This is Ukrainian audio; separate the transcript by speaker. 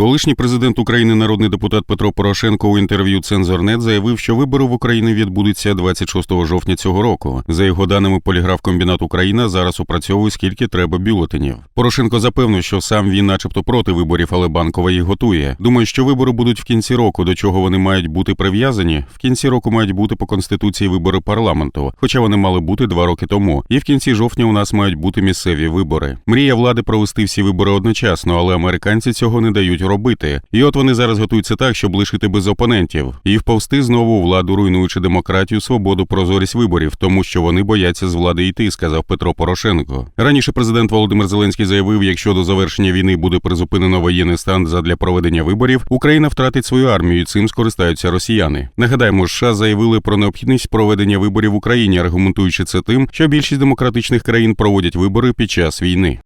Speaker 1: Колишній президент України, народний депутат Петро Порошенко у інтерв'ю Цензорнет заявив, що вибори в Україні відбудуться 26 жовтня цього року. За його даними, поліграфкомбінат Україна зараз опрацьовує скільки треба бюлетенів. Порошенко запевнив, що сам він, начебто, проти виборів, але банкова їх готує. Думає, що вибори будуть в кінці року. До чого вони мають бути прив'язані? В кінці року мають бути по конституції вибори парламенту, хоча вони мали бути два роки тому. І в кінці жовтня у нас мають бути місцеві вибори. Мрія влади провести всі вибори одночасно, але американці цього не дають робити. І от вони зараз готуються так, щоб лишити без опонентів і вповсти знову у владу, руйнуючи демократію, свободу, прозорість виборів, тому що вони бояться з влади йти, сказав Петро Порошенко. Раніше президент Володимир Зеленський заявив, якщо до завершення війни буде призупинено воєнний стан задля проведення виборів, Україна втратить свою армію. і Цим скористаються росіяни. Нагадаємо, США заявили про необхідність проведення виборів в Україні, аргументуючи це тим, що більшість демократичних країн проводять вибори під час війни.